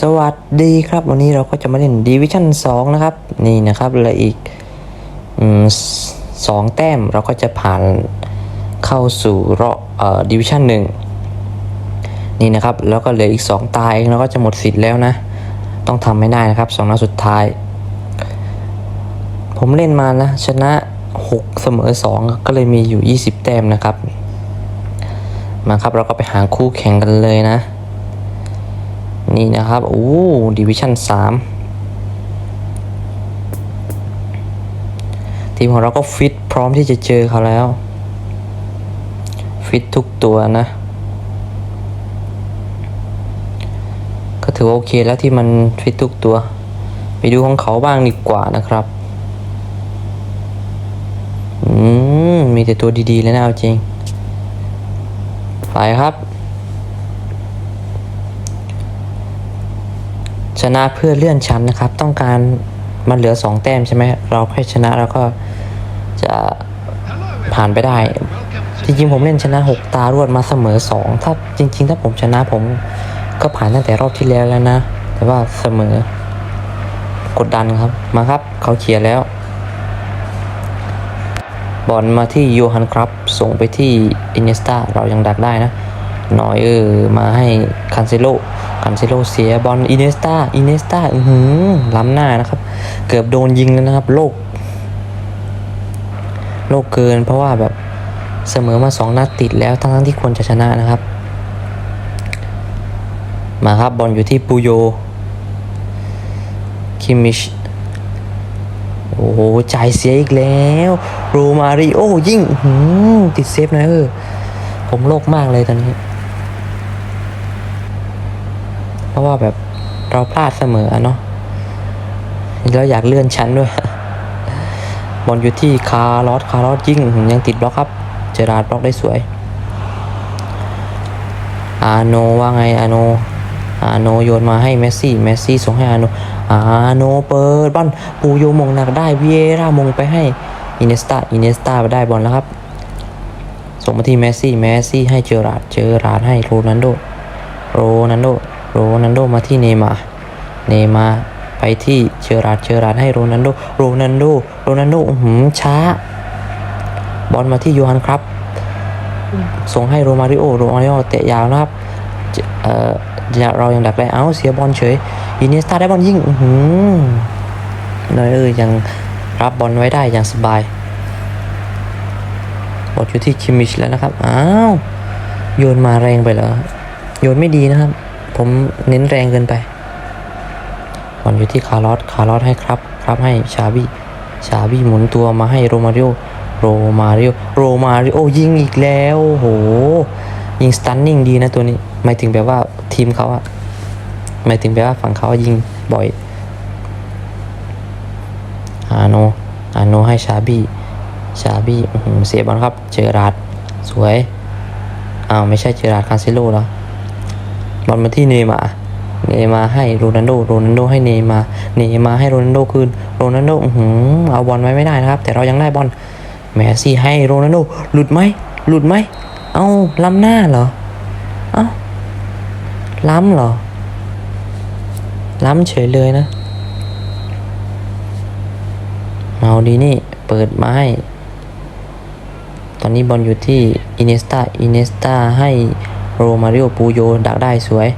สวัสดีครับวันนี้เราก็จะมาเล่นดิวิชั่น2นะครับ นี่นะครับเหลืออีกสองแต้มเราก็จะผ่านเข้าสู่รอบดิวิชั่นหนึ่งนี่นะครับ แล้วก็เหลืออีก 2 ตายเราก็จะหมดสิทธิ์แล้วนะ ต้องทำไม่ได้นะครับสองนัดสุดท้าย ผมเล่นมานะ ชนะ 6 เสมอ 2 ก็เลยมีอยู่ 20 แต้มนะครับ มาครับเราก็ไปหาคู่แข่งกันเลยนะ นี่นะครับ โอ้ดิวิชั่น3ทีมของเราก็ฟิตพร้อมที่จะเจอเขาแล้ว ฟิตทุกตัวนะ ก็ถือว่าโอเคแล้วที่มันฟิตทุกตัว ไปดูของเขาบ้างดีกว่านะครับอืมมีแต่ตัวดีๆเลยนะเอาจริง ไปครับ ชนะเพื่อเลื่อนชั้นนะครับ ต้องการมันเหลือ 2 แต้มใช่ไหมเราแค่ชนะเราก็จะผ่านไปได้ จริงๆผมเล่นชนะ 6 ตารวดมาเสมอ 2 ถ้าจริง ๆ ถ้าผมชนะผมก็ผ่านตั้งแต่รอบที่แล้วแล้วนะ แต่ว่าเสมอกดดันครับมาครับเขาเขียนแล้ว บอลมาที่โยฮันครับ ส่งไปที่อินเนสตาเรายังดักได้นะนอยเออมาให้คันเซโล คันเซโลเสียบอลอินเนสตาอินเนสตาอือหือล้ำหน้านะครับ เกือบโดนยิงแล้วนะครับ โลก โลกเกินเพราะว่าแบบเสมอมาสองนัดติดแล้วทั้งที่ควรจะชนะนะครับ มาครับบอลอยู่ที่ปูโย คิมิช โอ้โหจ่ายเสียอีกแล้วโรมาริโอ ยิ่งติดเซฟนะเออผมโลกมากเลยตอนนี้ เพราะว่าแบบเราพลาดเสมอเนาะแล้วอยากเลื่อนชั้นด้วยบอลอยู่ที่คาร์ลอสคาร์ลอสยิ่งยังติดบล็อกครับ เจอราร์ดบล็อกได้สวย อาโนว่าไงอาโน อาโนโยนมาให้เมสซี่เมสซี่ส่งให้อาโน อาโนเปิดบอลปูโยมงหนักได้เวียร่ามงไปให้อินเนสตาอินเนสตาไปได้บอลแล้วครับ ส่งมาที่เมสซี่เมสซี่ให้เจอราร์ดเจอราร์ดให้โรนันโดโรนันโด โรนันโดมาที่เนมาเนมาไปที่เจอราร์ดเจอราร์ดให้โรนันโดโรนันโดโรนันโดหือช้า บอลมาที่โยฮันครับ ส่งให้โรมาริโอโรมาริโอเตะยาวนะครับเออเรายังดักได้เอ้าเสียบอลเฉยอินเนสตาได้บอลยิงอือหือยเออยังรับบอลไว้ได้อย่างสบายบอลอยู่ที่คิมมิชแล้วนะครับ อ้าว โยนมาแรงไปเหรอ โยนไม่ดีนะครับ ผมเน้นแรงเกินไปบอลอยู่ที่คาร์ลอสคาร์ลอสให้ครับ ครับให้ชาบี้ชาบี้หมุนตัวมาให้โรมาริโอโรมาริโอโรมาริโอยิงอีกแล้วโหยิงสตันนิ่งดีนะตัวนี้หมายถึงแบบว่าทีมเขาอะหมายถึงแบบว่าฝั่งเขายิงบ่อยอาโนอาโนให้ชาบี้ชาบี้หือเสียบอลครับ เจอราดสวยอ้าวไม่ใช่เจอราดคานเซโลแล้ว บอลมาที่เนย์มาเนย์มาให้โรนัลโดโรนัลโดให้เนย์มาเนย์มาให้โรนัลโดคืนโรนัลโดอื้อหือเอาบอลไว้ไม่ได้นะครับ แต่เรายังได้บอลแมสซี่ให้โรนัลโดหลุดไหมหลุดไหมเอ้าล้ำหน้าเหรอเอ้าล้ำเหรอ ล้ำเฉยเลยนะเอาดีนี่เปิดมาให้ ตอนนี้บอลอยู่ที่อินเนสตาอินเนสตาให้ โรมาริโอปูโยดักได้สวย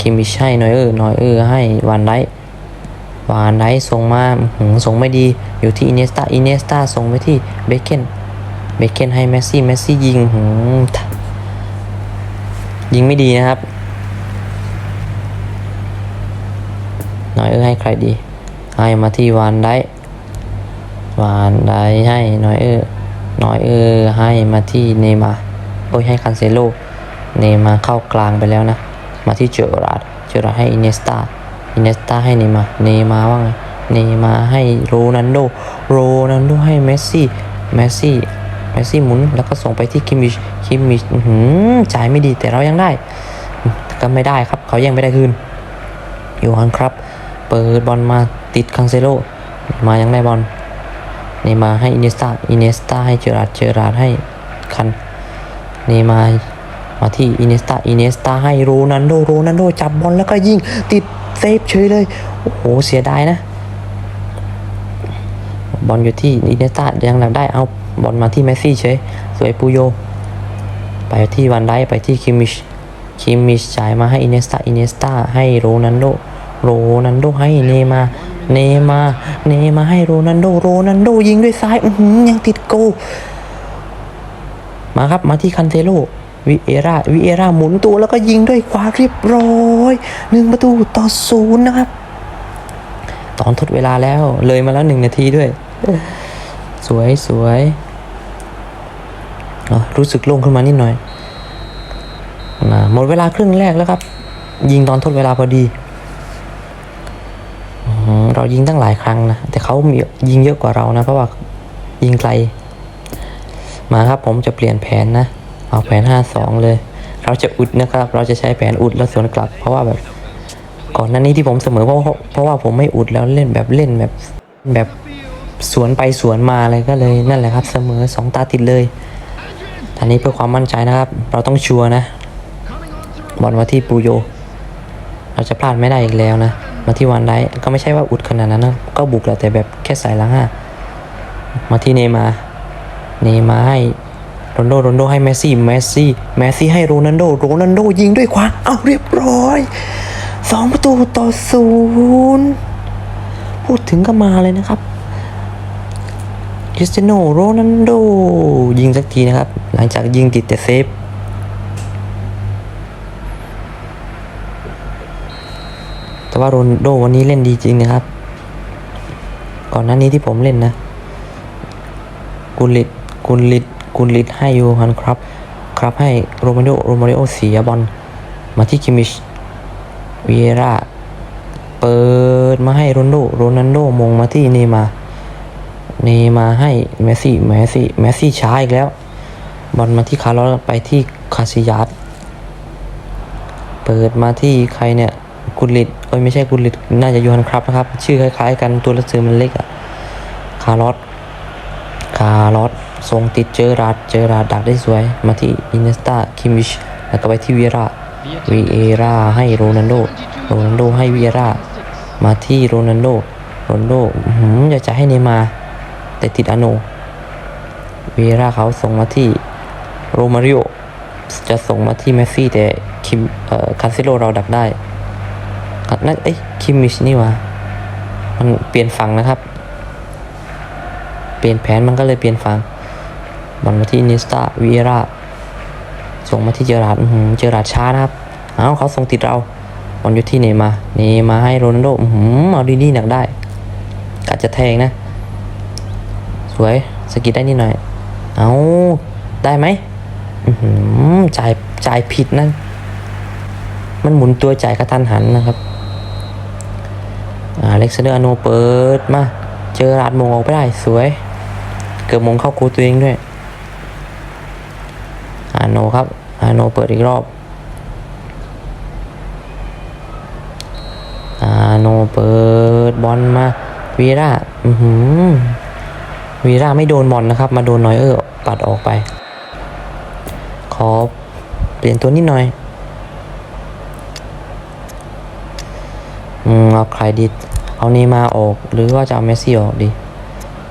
คิมิชให้นอยเออร์นอยเออร์ให้วานไดวานไดส่งมาหืส่งไม่ดีอยู่ที่อินเนสตาอินเนสตาส่งไปที่เบคเกนเบคเกนให้เมสซี่เมสซี่ยิงหืยิงไม่ดีนะครับนอยเออร์ให้ใครดีให้มาที่วานไดวานได้ให้น้อยเออน้อยเออให้มาที่เนมาโอ้ยให้คันเซโล เนมาเข้ากลางไปแล้วนะ มาที่เจอราร์ดเจอราร์ดให้อินเนสตาอินเนสตาให้เนมา เนมาว่าไง เนมาให้โรนันโด โรนันโดให้เมสซี่ เมสซี่ เมสซี่หมุนแล้วก็ส่งไปที่คิมมิช คิมมิชหือจ่ายไม่ดีแต่เรายังได้ ก็ไม่ได้ครับ เขาแย่งไม่ได้คืนโยฮันครับ เปิดบอลมาติดคังเซโล มายังได้บอล เนมาให้อินเนสตาอินเนสตาให้เจอราร์ดเจอราร์ดให้คัน เนมา มาที่อินเนสตาอินเนสตาให้โรนันโดโรนันโดจับบอลแล้วก็ยิงติดเซฟเฉยเลย โอ้โห เสียดายนะ บอลอยู่ที่อินเนสตายังหลักได้เอาบอลมาที่เมสซี่เฉย สวยปูโย ไปที่วันไดไปที่คิมมิชคิมมิชจ่ายมาให้อินเนสตาอินเนสตาให้โรนันโดโรนันโดให้เนมาเนมาเนมาให้โรนันโดโรนันโดยิงด้วยซ้ายอยังติดโก มาครับมาที่คันเทโล วิเอราวิเอราหมุนตัวแล้วก็ยิงด้วยขวาเรียบร้อยหนึ่งประตูต่อศูนย์นะครับ ตอนทดเวลาแล้วเลยมาแล้วหนึ่งนาทีด้วย สวยสวยอ๋อรู้สึกโล่งขึ้นมานิดหน่อยนะหมดเวลาครึ่งแรกแล้วครับ ยิงตอนทดเวลาพอดีอืมเรายิงตั้งหลายครั้งนะ แต่เขามียิงเยอะกว่าเรานะ เพราะว่ายิงไกล มาครับผมจะเปลี่ยนแผนนะ เอาแผน 5-2 เลย เราจะอุดนะครับ เราจะใช้แผนอุดแล้วสวนกลับ เพราะว่าแบบก่อนหน้านี้ที่ผมเสมอเพราะเพราะว่าผมไม่อุดแล้วเล่นแบบเล่นแบบแบบสวนไปสวนมาอะไรก็เลยนั่นแหละครับ เสมอสองตาติดเลยอันนี้เพื่อความมั่นใจนะครับ เราต้องชัวร์นะบอลมาที่ปูโย เราจะพลาดไม่ได้อีกแล้วนะ มาที่วันไดก็ไม่ใช่ว่าอุดขนาดนั้นนะ ก็บุกแหละแต่แบบแค่ใส่หลังห้ามาที่เนมา เนมาให้ โรนโดโรนโดให้เมสซี่เมสซี่เมสซี่ให้โรนัลโดโรนัลโดยิงด้วยขวาเอาเรียบร้อยสองประตูต่อศูนย์พูดถึงก็มาเลยนะครับคริสเตียโนโรนัลโดยิงสักทีนะครับ หลังจากยิงติดแต่เซฟแต่ว่าโรนโดวันนี้เล่นดีจริงนะครับ ก่อนหน้านี้ที่ผมเล่นนะกุลิตกุลิต กุลิตให้ยูฮันครับ ครับให้โรมาริโอโรมาริโอเสียบอลมาที่คิมิชวีเอราเปิดมาให้โรนโดโรนันโดมงมาที่เนมาเนมาให้เมสซี่เมสซี่เมสซี่ช้าอีกแล้ว บอลมาที่คาร์ลอสไปที่คาซิยาสเปิดมาที่ใครเนี่ยกุลิตเอ้ยไม่ใช่กุลิตน่าจะยูฮันครับนะครับ ชื่อคล้ายๆกันตัวละซื้อมันเล็กอะคาร์ลอสคาร์ลอส ทรงติดเจอราดเจอราดดักได้สวย มาที่อินเนสตาคิมมิช แล้วก็ไปที่วีเอราวีเอราให้โรนัลโด โรนัลโดให้วีเอรา มาที่โรนัลโด โรนัลโดอื้อหืออยากจะให้เนย์มาร์แต่ติดอาโนวีเอราเขาส่งมาที่โรมาริโอ จะส่งมาที่เมสซี่แต่คิมเอ่อคาซิโลเราดักได้อะนั่นเอ้ยคิมมิชนี่หวะมันเปลี่ยนฝั่งนะครับ เปลี่ยนแผนมันก็เลยเปลี่ยนฝั่ง บอลมาที่นิสตาวีราส่งมาที่เจอราดเจอราดช้านะครับเอาเขาส่งติดเราบอลอยู่ที่เนมาเนมาให้โรนัลโดอื้อหือเอาดีนี่หนักได้อาจจะแทงนะ สวยสกิดได้นิดหน่อย เอาได้ไหมอื้อหือจ่ายจ่ายผิดนั่นมันหมุนตัวจ่ายกระทันหันนะครับอาเล็กซานเดอร์อโนเปิดมา เจอราดมงออกไปได้สวย เกือบมงเข้ากูตัวเองด้วย อาโนครับ อาโนเปิดอีกรอบ อาโนเปิดบอลมาวีราอือหือวีราไม่โดนบอลนะครับ มาโดนนอยเออร์ปัดออกไป ขอเปลี่ยนตัวนิดหน่อย อืมเอาใครดี เอาเนย์มาออก หรือว่าจะเอาเมสซี่ออกดี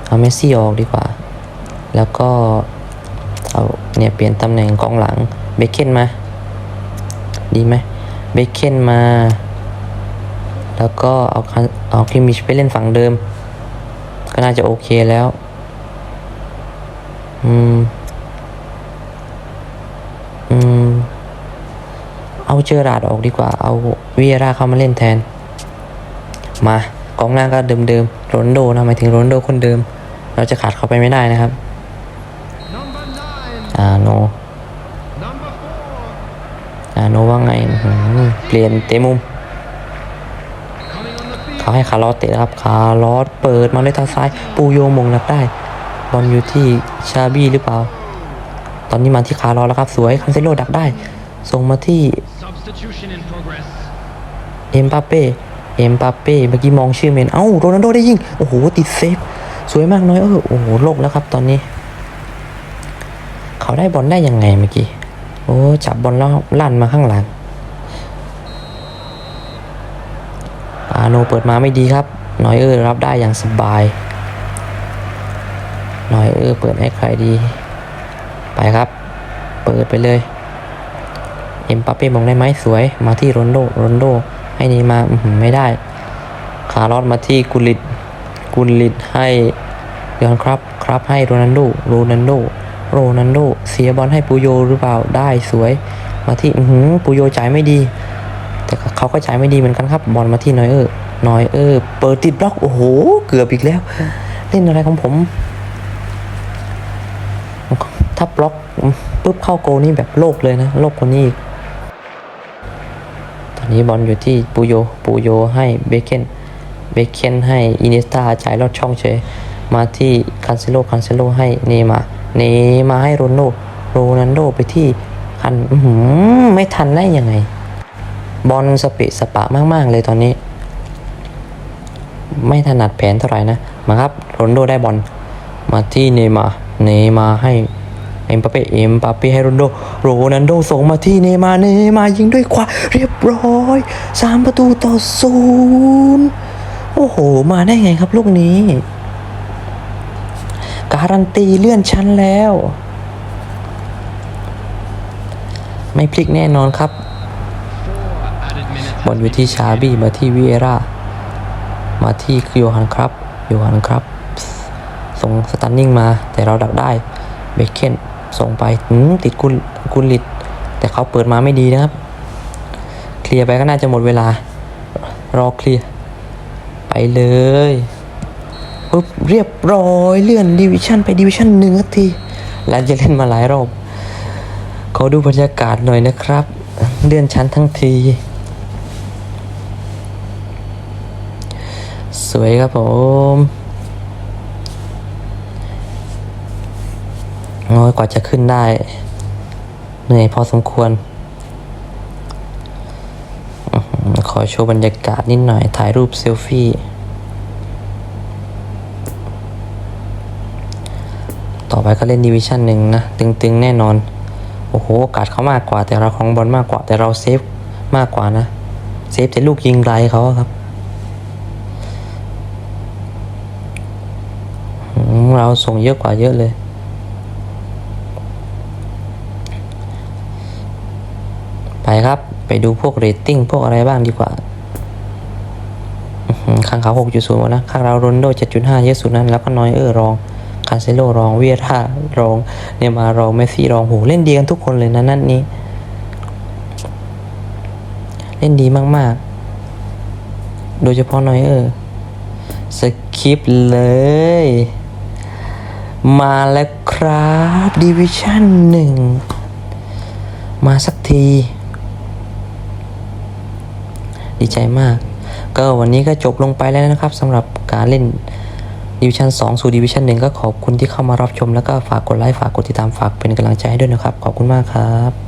เอาเมสซี่ออกดีกว่า แล้วก็เอา เนี่ยเปลี่ยนตำแหน่งกองหลังเบคเคนมา ดีไหมเบคเคนมา แล้วก็เอาเอาคิมิชไปเล่นฝั่งเดิม ก็น่าจะโอเคแล้ว อืม อืม เอาเจอราดออกดีกว่า เอาวีเอราเข้ามาเล่นแทน มากองหน้าก็เดิมๆโรนโดนะหมายถึงโรนโดคนเดิม เราจะขาดเขาไปไม่ได้นะครับ อ่าโน number four, อ่าโนว่าไงอื้อหือเปลี่ยนเตะมุม coming on the field. เขาให้คาร์ลอสเตะนะครับ คาร์ลอสเปิดมาด้วยทางซ้าย ปูโยมงนับได้ บอลอยู่ที่ชาบี้หรือเปล่า ตอนนี้มาที่คาร์ลอสแล้วครับ สวย คันเซโลดักได้ ส่งมาที่ Substitution in progress. เอ็มปาเป้ เอ็มปาเป้ เมื่อกี้มองชื่อเมน เอ้า โรนัลโดได้ยิง โอ้โห ติดเซฟ สวยมากน้อย เออ โอ้โห โลกแล้วครับตอนนี้ เขาได้บอลได้ยังไงเมื่อกี้ โอ้ จับบอลแล้วลั่นมาข้างหลังอาโนเปิดมาไม่ดีครับนอยเออร์รับได้อย่างสบายนอยเออร์เปิดให้ใครดี ไปครับ เปิดไปเลย เอ็มปาเป้มองได้ไหมสวย มาที่โรนโดโรนโด ให้นีมาอื้อหือไม่ได้ คาร์ลอสมาที่กุลิตกุลิตให้ยอนครับ ครับให้โรนันโดโรนันโด โรนันโดเสียบอลให้ปูโยหรือเปล่าได้สวย มาที่อือหือปูโยจ่ายไม่ดี แต่เขาก็จ่ายไม่ดีเหมือนกันครับบอลมาที่นอยเออร์นอยเออร์เปิดติดบล็อกโอ้โห เกือบอีกแล้ว เล่นอะไรของผม ถ้าบล็อกปุ๊บเข้าโกนี่แบบโลกเลยนะ โลกกว่านี้ตอนนี้บอลอยู่ที่ปูโยปูโยให้เบเกนเบเกนให้อินิสตาจ่ายลอดช่องเฉยมาที่คันเซโลคันเซโลให้เนย์มา นย์มาให้โรนโดโรนันโดไปที่คันอื้อหือไม่ทันได้ยังไง บอลสปะสปะมาก ๆ เลยตอนนี้ ไม่ถนัดแผนเท่าไหร่นะ มาครับโรนโดได้บอลมาที่เนมาเนมาให้เอ็มปาเป้เอ็มปาเป้ให้โรนโด โรนันโดส่งมาที่เนมาเนมายิงด้วยขวาเรียบร้อยสามประตูต่อศูนย์โอ้โห มาได้ไงครับลูกนี้ การันตีเลื่อนชั้นแล้ว ไม่พลิกแน่นอนครับบอลอยู่ที่ชาบี้มาที่วิเอรามาที่โยฮันครับโยฮันครับ ส่งสตันนิ่งมาแต่เราดักได้เบคเคนส่งไปติดกุลกุลลิตแต่เขาเปิดมาไม่ดีนะครับ เคลียร์ไปก็น่าจะหมดเวลารอเคลียร์ไปเลย ปุ๊บเรียบร้อยเลื่อนดิวิชั่นไปดิวิชั่นหนึ่งทีแล้วจะเล่นมาหลายรอบขอดูบรรยากาศหน่อยนะครับ เลื่อนชั้นทั้งที สวยครับผมโอ้ยกว่าจะขึ้นได้ เหนื่อยพอสมควร ขอโชว์บรรยากาศนิดหน่อยถ่ายรูปเซลฟี่ ต่อ ไปก็เล่นดิวิชั่นหนึ่งนะ ตึงๆ แน่นอน โอ้โหโอกาสเขามากกว่า แต่เราของบอลมากกว่า แต่เราเซฟมากกว่านะ เซฟแต่ลูกยิงไกลเขาครับเราส่งเยอะกว่าเยอะเลย ไปครับไปดูพวกเรตติ้งพวกอะไรบ้างดีกว่าข้างเขา 6.0หมดนะ ข้างเราโรนโด7.5 เยอะสุดนั้น แล้วก็นอยเออร์รอง คาเซโลรองเวียร่ารองเนย์มาร์รองเมสซี่รองโหเล่นดีกันทุกคนเลยนะนั่นนี้ เล่นดีมากๆ โดยเฉพาะนอยเออร์สคิปเลย มาแล้วครับดิวิชั่นหนึ่งมาสักที ดีใจมาก ก็วันนี้ก็จบลงไปแล้วนะครับสำหรับการเล่น ดิวิชั่น2 สู่ดิวิชั่น1ก็ขอบคุณที่เข้ามารับชมแล้วก็ฝากกดไลค์ฝากกดติดตามฝากเป็นกำลังใจให้ด้วยนะครับ ขอบคุณมากครับ